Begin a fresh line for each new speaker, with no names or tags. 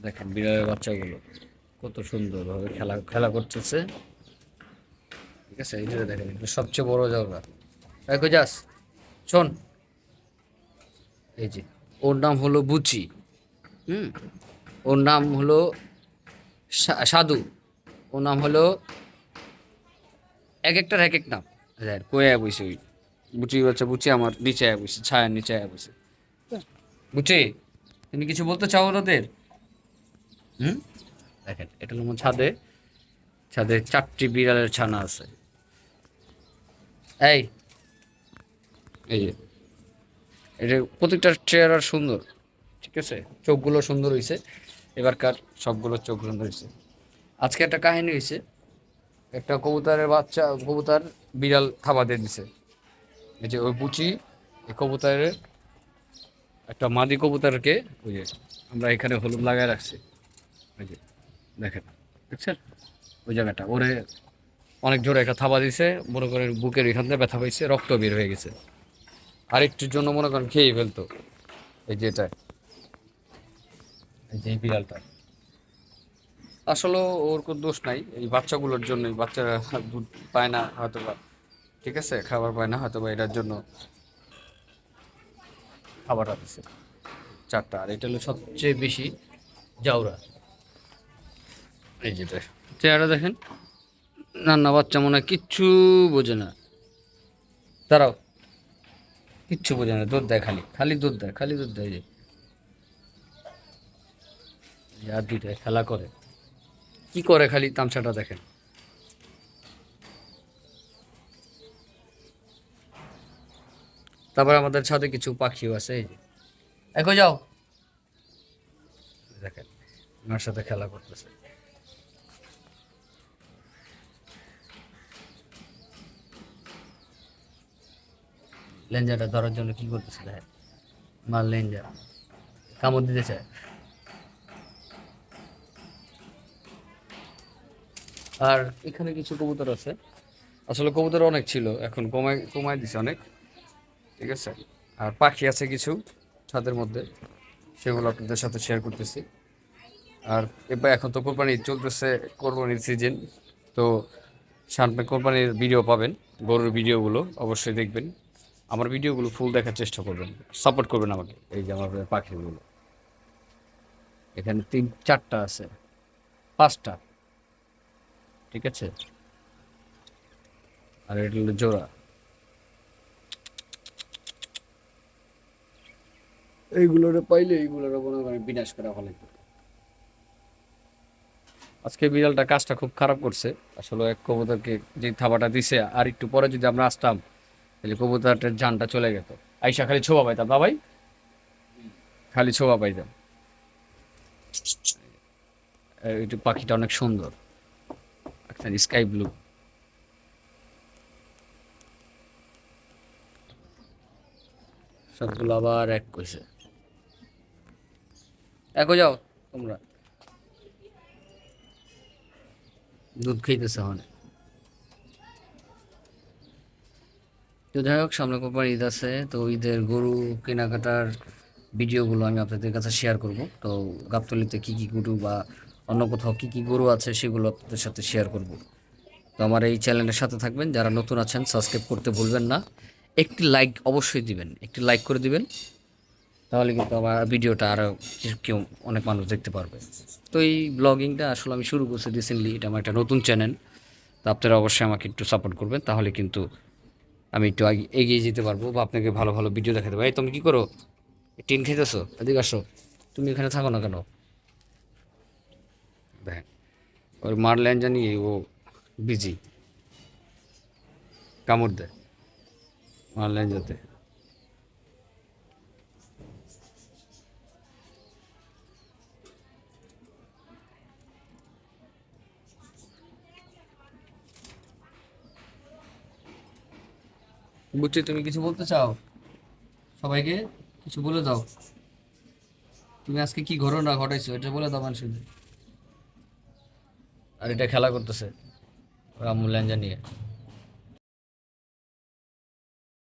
দেখেন বিড়ালের বাচ্চাগুলো কত সুন্দর ভাবে খেলা খেলা করতেছে। ঠিক আছে এই যে দেখেন সবচেয়ে বড় জায়গা। দেখো যাস? শোন। এই যে ওর নাম হলো বুচি। হুম? ওর নাম হলো সাধু। ওর নাম হলো এক একটার এক এক নাম। দেখ কয়ে বসে ওই? বুচি বাচ্চা বুচি আমার নিচে বসে ছায়ার নিচে আয় বসে বুচি তুমি কিছু বলতে চাও ওদের? হুম? দেখেন, এটা হলো ছাদে। ছাদে চারটি বিড়ালের ছানা আছে। এই এই যে, এটা প্রত্যেকটা চেহারা সুন্দর, ঠিক আছে? চোখগুলো সুন্দর হয়েছে এবারকার সবগুলো চোখ সুন্দর হয়েছে আজকে একটা কাহিনী হয়েছে একটা কবুতরের বাচ্চা, কবুতর বিড়াল থাবা দিয়ে দিছে। এই যে ওই পুচি, এই কবুতরের, একটা মাদি কবুতরকে ওই যে আমরা এখানে হলুদ লাগায় রাখছি। ওই যে, দেখেন দেখছেন ওই জায়গাটা, ওরে অনেক জোরে একটা থাবা দিছে, মনে করেন বুকের এখান থেকে ব্যথা পাইছে, রক্ত বের হয়ে গেছে। আরেকটুর জন্য মনে করেন খেয়ে ফেলতো। এই যে এটা, এই যে বিড়ালটা। আসলে ওর কোনো দোষ নাই, এই বাচ্চাগুলোর জন্যই বাচ্চারা দুধ পায় না হয়তো বা ঠিক আছে? খাবার পায় না হয়তো বা এটার জন্য খাবারটা দিচ্ছে চারটা, আর এটা হলো সবচেয়ে বেশি জাউরা। এই যেটা চেহারা দেখেন। রান্না বাচ্চা মনে হয় কিচ্ছু বোঝে না। দাঁড়াও। কিচ্ছু বোঝে না, দুধ দেয় খালি। খালি দুধ দেয়, খালি দুধ দেয় যে। আর দুইটা খেলা করে। কি করে খালি তামসাটা দেখেন? তারপর আমাদের ছাদে কিছু পাখিও আছে, এই যে। এখন যাও। দেখেন আমার সাথে খেলা করতেছে। লেঞ্জাটা ধরার জন্য কি করতেছে দেখেন মার লেঞ্জা কামড় দিতে চায় আর এখানে কিছু কবুতর আছে। আসলে কবুতর অনেক ছিল, এখন কমায় কমায় দিছে অনেক। ঠিক আছে? আর পাখি আছে কিছু ছাদের মধ্যে, সেগুলো আপনাদের সাথে শেয়ার করতেছি। আর এবার এখন তো কোরবানি চলতেছে, কোরবানির সিজন তো সামনে কোরবানির ভিডিও পাবেন, গরুর ভিডিওগুলো অবশ্যই দেখবেন। আমার ভিডিওগুলো ফুল দেখার চেষ্টা করবেন। সাপোর্ট করবেন আমাকে। এই যে আমার পাখিগুলো। এখানে তিন, চারটা আছে। পাঁচটা। ঠিক আছে? আর এটা হলো জোড়া। এইগুলোর পাইলে এইগুলোর মনে করেন বিনাশ করা ফলে আজকে বিড়ালটা কাজটা খুব খারাপ করছে। আসলে এক কবুতরকে যে থাবাটা দিছে, আর একটু পরে যদি আমরা আসতাম তাহলে কবুতরটার জানটা চলে যেত আইসা খালি ছোবা পাইতাম। না ভাই? খালি ছোবা পাইতাম। একটু পাখিটা অনেক সুন্দর। একটা স্কাই ব্লু সবগুলো আবার এক কইছে। একো যাও তোমরা। দুধ খাইতেছে অনেক। তো যাই হোক, সামনে কোরবানি ঈদ আছে, তো ঈদের গরু কেনাকাটার ভিডিওগুলো আমি আপনাদের কাছে শেয়ার করব। তো গাবতলিতে কী কী গরু বা অন্য কোথাও কী কী গরু আছে সেগুলো আপনাদের সাথে শেয়ার করব। তো আমার এই চ্যানেলের সাথে থাকবেন, যারা নতুন আছেন সাবস্ক্রাইব করতে ভুলবেন না। একটি লাইক অবশ্যই দিবেন, একটি লাইক করে দিবেন, তাহলে কিন্তু আমার ভিডিওটা আরও কেউ অনেক মানুষ দেখতে পারবে। তো এই ব্লগিংটা আসলে আমি শুরু করছি রিসেন্টলি এটা আমার একটা নতুন চ্যানেল তো আপনারা অবশ্যই আমাকে একটু সাপোর্ট করবেন, তাহলে কিন্তু আমি একটু এগিয়ে যেতে পারব বা আপনাকে ভালো ভালো ভিডিও দেখাতে এই, তুমি কী করো? টিন খেতেছো এদিকে আসো। তুমি এখানে থাকো না কেন? দেখ, ওর মারলেন জানি ও বিজি কামড় দেয় মারলেন যাতে বুঝছি, তুমি কিছু বলতে চাও? সবাইকে কিছু বলে দাও। তুমি আজকে কি ঘটনা ঘটাইছো? এটা বলে দাও মানুষদের আর এটা খেলা করতেছে রামুল্যাঞ্জা জানিয়ে